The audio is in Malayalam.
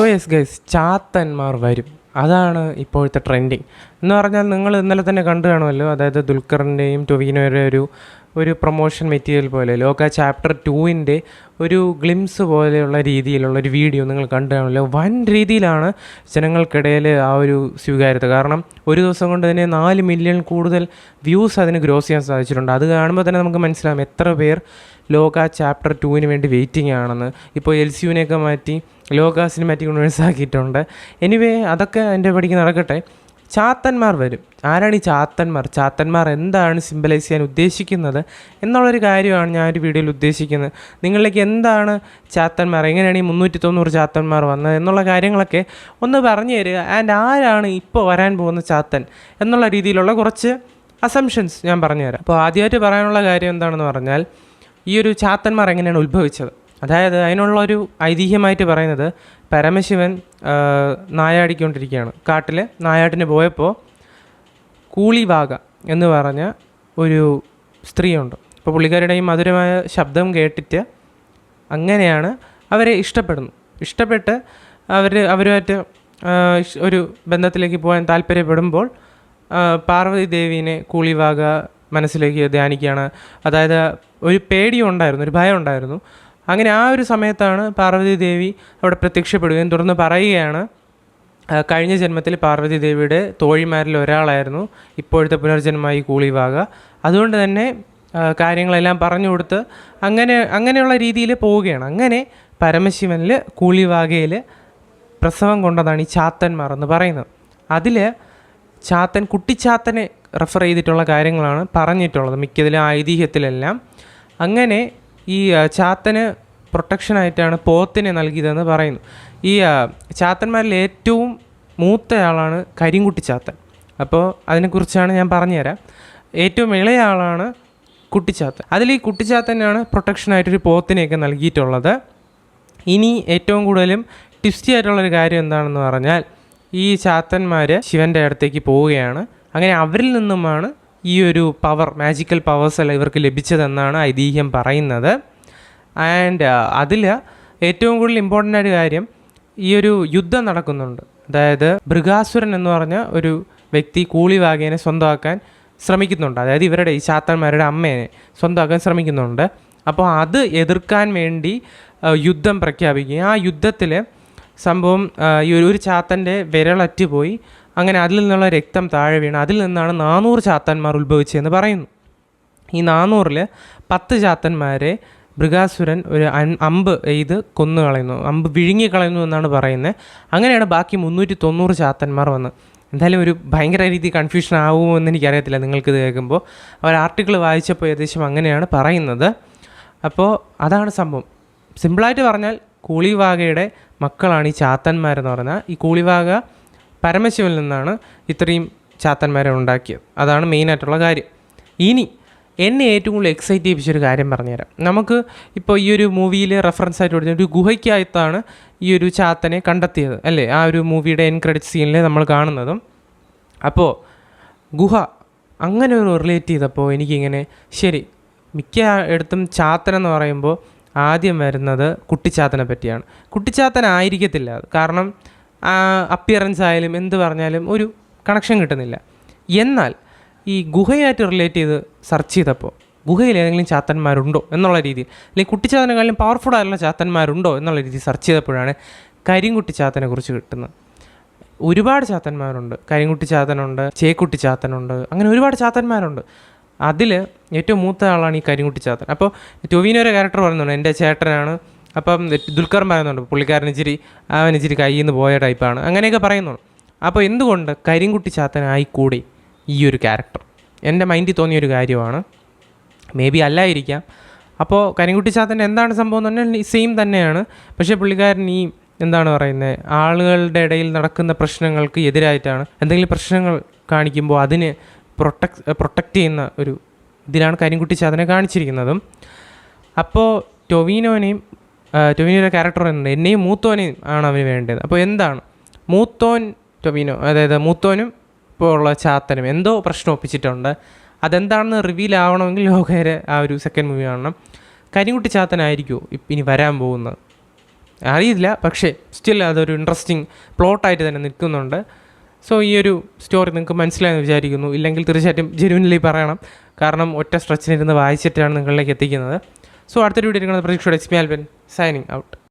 സോ യെസ് ഗൈസ് ചാത്തന്മാർ വരും. അതാണ് ഇപ്പോഴത്തെ ട്രെൻഡിങ് എന്ന് പറഞ്ഞാൽ നിങ്ങൾ ഇന്നലെ തന്നെ കണ്ടു കാണുമല്ലോ അതായത് ദുൽഖറിന്റെയും ടൊവിനോയുടെ ഒരു ഒരു പ്രൊമോഷൻ മെറ്റീരിയൽ പോലെ ലോക ചാപ്റ്റർ ടുവിന്റെ ഒരു ഗ്ലിംസ് പോലെയുള്ള രീതിയിലുള്ള ഒരു വീഡിയോ നിങ്ങൾ കണ്ടു കാണുമല്ലോ. വൻ രീതിയിലാണ് ജനങ്ങൾക്കിടയിൽ ആ ഒരു സ്വീകാര്യത. കാരണം ഒരു ദിവസം കൊണ്ട് തന്നെ നാല് മില്യൺ കൂടുതൽ വ്യൂസ് അതിന് ഗ്രോസ് ചെയ്യാൻ സാധിച്ചിട്ടുണ്ട്. അത് കാണുമ്പോൾ തന്നെ നമുക്ക് മനസ്സിലാകും എത്ര പേർ ലോക ചാപ്റ്റർ ടുവിന് വേണ്ടി വെയിറ്റിംഗ് ആണെന്ന്. ഇപ്പോൾ എൽ സി യുവിനെയൊക്കെ മാറ്റി ലോക സിനിമാറ്റിക് യൂണിവേഴ്സ് ആക്കിയിട്ടുണ്ട്. എനിവേ അതൊക്കെ എന്റെ പടിക്ക് നടക്കട്ടെ. ചാത്തന്മാർ വരും. ആരാണ് ഈ ചാത്തന്മാർ? ചാത്തന്മാർ എന്താണ് സിമ്പലൈസ് ചെയ്യാൻ ഉദ്ദേശിക്കുന്നത് എന്നുള്ളൊരു കാര്യമാണ് ഞാൻ ഒരു വീഡിയോയിൽ ഉദ്ദേശിക്കുന്നത്. നിങ്ങളിലേക്ക് എന്താണ് ചാത്തന്മാർ എങ്ങനെയാണ് ഈ മുന്നൂറ്റി തൊണ്ണൂറ് ചാത്തന്മാർ വന്നത് എന്നുള്ള കാര്യങ്ങളൊക്കെ ഒന്ന് പറഞ്ഞു തരിക. ആൻഡ് ആരാണ് ഇപ്പോൾ വരാൻ പോകുന്ന ചാത്തൻ എന്നുള്ള രീതിയിലുള്ള കുറച്ച് അസംഷൻസ് ഞാൻ പറഞ്ഞുതരാം അപ്പോൾ ആദ്യമായിട്ട് പറയാനുള്ള കാര്യം എന്താണെന്ന് പറഞ്ഞാൽ ഈ ഒരു ചാത്തന്മാർ എങ്ങനെയാണ് ഉത്ഭവിച്ചത്? അതായത് അതിനുള്ള ഒരു ഐതിഹ്യമായിട്ട് പറയുന്നത് പരമശിവൻ നായാടിക്കൊണ്ടിരിക്കുകയാണ്. കാട്ടിൽ നായാട്ടിന് പോയപ്പോൾ കൂളിവാക എന്ന് പറഞ്ഞ ഒരു സ്ത്രീയുണ്ട്. അപ്പോൾ പുള്ളിക്കാരുടെ ഈ മധുരമായ ശബ്ദം കേട്ടിട്ട് അങ്ങനെയാണ് അവരെ ഇഷ്ടപ്പെടുന്നു ഇഷ്ടപ്പെട്ട് അവർ അവരുമായിട്ട് ഒരു ബന്ധത്തിലേക്ക് പോകാൻ താല്പര്യപ്പെടുമ്പോൾ പാർവതി ദേവീനെ കൂളിവാക മനസ്സിലേക്ക് ധ്യാനിക്കുകയാണ്. അതായത് ഒരു പേടിയുണ്ടായിരുന്നു ഒരു ഭയം ഉണ്ടായിരുന്നു അങ്ങനെ ആ ഒരു സമയത്താണ് പാർവതി ദേവി അവിടെ പ്രത്യക്ഷപ്പെടുകയും തുടർന്ന് പറയുകയാണ്. കഴിഞ്ഞ ജന്മത്തിൽ പാർവതി ദേവിയുടെ തോഴിമാരിൽ ഒരാളായിരുന്നു. ഇപ്പോഴത്തെ പുനർജന്മമായി കൂളിവാക. അതുകൊണ്ട് തന്നെ കാര്യങ്ങളെല്ലാം പറഞ്ഞു കൊടുത്ത് അങ്ങനെ അങ്ങനെയുള്ള രീതിയിൽ പോവുകയാണ്. അങ്ങനെ പരമശിവനിൽ കൂളിവാകയിൽ പ്രസവം കൊണ്ടതാണ് ഈ ചാത്തന്മാർ എന്ന് പറയുന്നത്. അതിൽ ചാത്തൻ കുട്ടിച്ചാത്തനെ റെഫർ ചെയ്തിട്ടുള്ള കാര്യങ്ങളാണ് പറഞ്ഞിട്ടുള്ളത് മിക്കതിലും ഐതിഹ്യത്തിലെല്ലാം. അങ്ങനെ ഈ ചാത്തന് പ്രൊട്ടക്ഷനായിട്ടാണ് പോത്തിനെ നൽകിയതെന്ന് പറയുന്നു. ഈ ചാത്തന്മാരിൽ ഏറ്റവും മൂത്തയാളാണ് കരിങ്കുട്ടി ചാത്തൻ. അപ്പോൾ അതിനെക്കുറിച്ചാണ് ഞാൻ പറഞ്ഞുതരാം. ഏറ്റവും ഇളയ ആളാണ് കുട്ടിച്ചാത്തൻ അതിൽ ഈ കുട്ടിച്ചാത്തനാണ് പ്രൊട്ടക്ഷനായിട്ടൊരു പോത്തിനെയൊക്കെ നൽകിയിട്ടുള്ളത്. ഇനി ഏറ്റവും കൂടുതലും ട്വിസ്റ്റി ആയിട്ടുള്ളൊരു കാര്യം എന്താണെന്ന് പറഞ്ഞാൽ ഈ ചാത്തന്മാർ ശിവന്റെ അടുത്തേക്ക് പോവുകയാണ്. അങ്ങനെ അവരിൽ നിന്നുമാണ് ഈ ഒരു പവർ മാജിക്കൽ പവേഴ്സ് അല്ല ഇവർക്ക് ലഭിച്ചതെന്നാണ് ഐതിഹ്യം പറയുന്നത്. ആൻഡ് അതിൽ ഏറ്റവും കൂടുതൽ ഇമ്പോർട്ടന്റ് ആയ കാര്യം ഈ ഒരു യുദ്ധം നടക്കുന്നുണ്ട്. അതായത് മൃഗാസുരൻ എന്ന് പറഞ്ഞ ഒരു വ്യക്തി കൂളിവാഗേനെ സ്വന്തമാക്കാൻ ശ്രമിക്കുന്നുണ്ട്. അതായത് ഇവരുടെ ഈ ചാത്തന്മാരുടെ അമ്മയെ സ്വന്തമാക്കാൻ ശ്രമിക്കുന്നുണ്ട്. അപ്പോൾ അത് എതിർക്കാൻ വേണ്ടി യുദ്ധം പ്രഖ്യാപിക്കുകയും ആ യുദ്ധത്തിൽ സംഭവം ഈ ഒരു ചാത്തന്റെ വിരളറ്റ് പോയി അങ്ങനെ അതിൽ നിന്നുള്ള രക്തം താഴെ വീണ് അതിൽ നിന്നാണ് നാനൂറ് ചാത്തന്മാർ ഉത്ഭവിച്ചതെന്ന് പറയുന്നു. ഈ നാനൂറിൽ പത്ത് ചാത്തന്മാരെ മൃഗാസുരൻ ഒരു അമ്പ് എയ്ത് കൊന്നു കളയുന്നു. അമ്പ് വിഴുങ്ങി കളയുന്നു എന്നാണ് പറയുന്നത് അങ്ങനെയാണ് ബാക്കി മുന്നൂറ്റി തൊണ്ണൂറ് ചാത്തന്മാർ വന്ന് എന്തായാലും ഒരു ഭയങ്കര രീതി കൺഫ്യൂഷൻ ആവുമോ എന്ന് എനിക്കറിയത്തില്ല നിങ്ങൾക്കിത് കേൾക്കുമ്പോൾ. അവർ ആർട്ടിക്കിൾ വായിച്ചപ്പോൾ ഏകദേശം അങ്ങനെയാണ് പറയുന്നത്. അപ്പോൾ അതാണ് സംഭവം. സിമ്പിളായിട്ട് പറഞ്ഞാൽ കൂളിവാകയുടെ മക്കളാണ് ഈ ചാത്തന്മാരെന്ന് പറഞ്ഞാൽ ഈ കൂളിവാക പരമശിവനിൽ നിന്നാണ് ഇത്രയും ചാത്തന്മാരെ ഉണ്ടാക്കിയത്. അതാണ് മെയിനായിട്ടുള്ള കാര്യം. ഇനി എന്നെ ഏറ്റവും കൂടുതൽ എക്സൈറ്റ് ചെയ്യിപ്പിച്ചൊരു കാര്യം പറഞ്ഞുതരാം. നമുക്ക് ഇപ്പോൾ ഈ ഒരു മൂവിയിൽ റെഫറൻസ് ആയിട്ട് കൊടുത്ത ഒരു ഗുഹയ്ക്കകത്താണ് ഈ ഒരു ചാത്തനെ കണ്ടെത്തിയത് അല്ലേ? ആ ഒരു മൂവിയുടെ എൻ ക്രെഡിറ്റ് സീനിൽ നമ്മൾ കാണുന്നതും. അപ്പോൾ ഗുഹ അങ്ങനെ ഒരു റിലേറ്റ് ചെയ്തപ്പോൾ എനിക്കിങ്ങനെ ശരി മിക്ക ഇടത്തും ചാത്തൻ എന്ന് പറയുമ്പോൾ ആദ്യം വരുന്നത് കുട്ടിച്ചാത്തനെ പറ്റിയാണ്. അത്. കാരണം അപ്പിയറൻസ് ആയാലും എന്ത് പറഞ്ഞാലും ഒരു കണക്ഷൻ കിട്ടുന്നില്ല. എന്നാൽ ഈ ഗുഹയായിട്ട് റിലേറ്റ് ചെയ്ത് സെർച്ച് ചെയ്തപ്പോൾ ഗുഹയിൽ ഏതെങ്കിലും ചാത്തന്മാരുണ്ടോ എന്നുള്ള രീതിയിൽ അല്ലെങ്കിൽ കുട്ടിച്ചാത്തനെക്കാളും പവർഫുൾ ആയിട്ടുള്ള ചാത്തന്മാരുണ്ടോ എന്നുള്ള രീതിയിൽ സെർച്ച് ചെയ്തപ്പോഴാണ് കരിങ്കുട്ടി ചാത്തനെ കുറിച്ച് കിട്ടുന്നത്. ഒരുപാട് ചാത്തന്മാരുണ്ട്. കരിങ്കുട്ടി ചാത്തനുണ്ട് ചേക്കുട്ടി ചാത്തനുണ്ട് അങ്ങനെ ഒരുപാട് ചാത്തന്മാരുണ്ട്. അതിൽ ഏറ്റവും മൂത്ത ആളാണ് ഈ കരിങ്കുട്ടി ചാത്തൻ. അപ്പോൾ ടൊവിനോരെ ക്യാരക്ടർ പറയുന്നുണ്ട് എന്റെ ചേട്ടനാണ് അപ്പം ദുൽഖർ പറയുന്നുണ്ട് പുള്ളിക്കാരൻ ഇച്ചിരി അവൻ ഇച്ചിരി കയ്യിൽ നിന്ന് പോയ ടൈപ്പാണ്. അങ്ങനെയൊക്കെ പറയുന്നുള്ളു അപ്പോൾ എന്തുകൊണ്ട് കരിങ്കുട്ടി ചാത്തനായിക്കൂടി ഈ ഒരു ക്യാരക്ടർ? എന്റെ മൈൻഡിൽ തോന്നിയൊരു കാര്യമാണ്. മേ ബി അല്ലായിരിക്കാം. അപ്പോൾ കരിങ്കുട്ടി ചാത്തന്റെ എന്താണ് സംഭവം എന്ന് പറഞ്ഞാൽ സെയിം തന്നെയാണ്. പക്ഷേ പുള്ളിക്കാരൻ ഈ എന്താണ് പറയുന്നത് ആളുകളുടെ ഇടയിൽ നടക്കുന്ന പ്രശ്നങ്ങൾക്ക് എതിരായിട്ടാണ്. എന്തെങ്കിലും പ്രശ്നങ്ങൾ കാണിക്കുമ്പോൾ അതിന് പ്രൊട്ടക്ട് പ്രൊട്ടക്റ്റ് ചെയ്യുന്ന ഒരു ഇതിലാണ് കരിങ്കുട്ടി ചാത്തനെ കാണിച്ചിരിക്കുന്നതും. അപ്പോൾ ടൊവീനോനെയും ടൊവീനോയുടെ ക്യാരക്ടർ പറയുന്നുണ്ട് എന്നെയും മൂത്തോനെയും ആണ് അവന് വേണ്ടത്. അപ്പോൾ എന്താണ്? മൂത്തോൻ ടൊവിനോ അതായത് മൂത്തോനും ഇപ്പോൾ ഉള്ള ചാത്തനും എന്തോ പ്രശ്നം ഒപ്പിച്ചിട്ടുണ്ട്. അതെന്താണെന്ന് റിവീൽ ആവണമെങ്കിൽ ലോകരെ ആ ഒരു സെക്കൻഡ് മൂവി കാണണം. കരിങ്കുട്ടി ചാത്തനായിരിക്കുമോ ഇനി വരാൻ പോകുന്നത്? അറിയില്ല പക്ഷേ സ്റ്റിൽ അതൊരു ഇൻട്രസ്റ്റിംഗ് പ്ലോട്ടായിട്ട് തന്നെ നിൽക്കുന്നുണ്ട്. സോ ഈ ഒരു സ്റ്റോറി നിങ്ങൾക്ക് മനസ്സിലായെന്ന് വിചാരിക്കുന്നു. ഇല്ലെങ്കിൽ തീർച്ചയായിട്ടും ജെനുവിൻലി പറയണം. കാരണം ഒറ്റ സ്ട്രെച്ചിനിരുന്ന് വായിച്ചിട്ടാണ് നിങ്ങളിലേക്ക് എത്തിക്കുന്നത്. സോ അടുത്തൊരു വീഡിയോ പ്രതീക്ഷയുടെ. P Alban signing out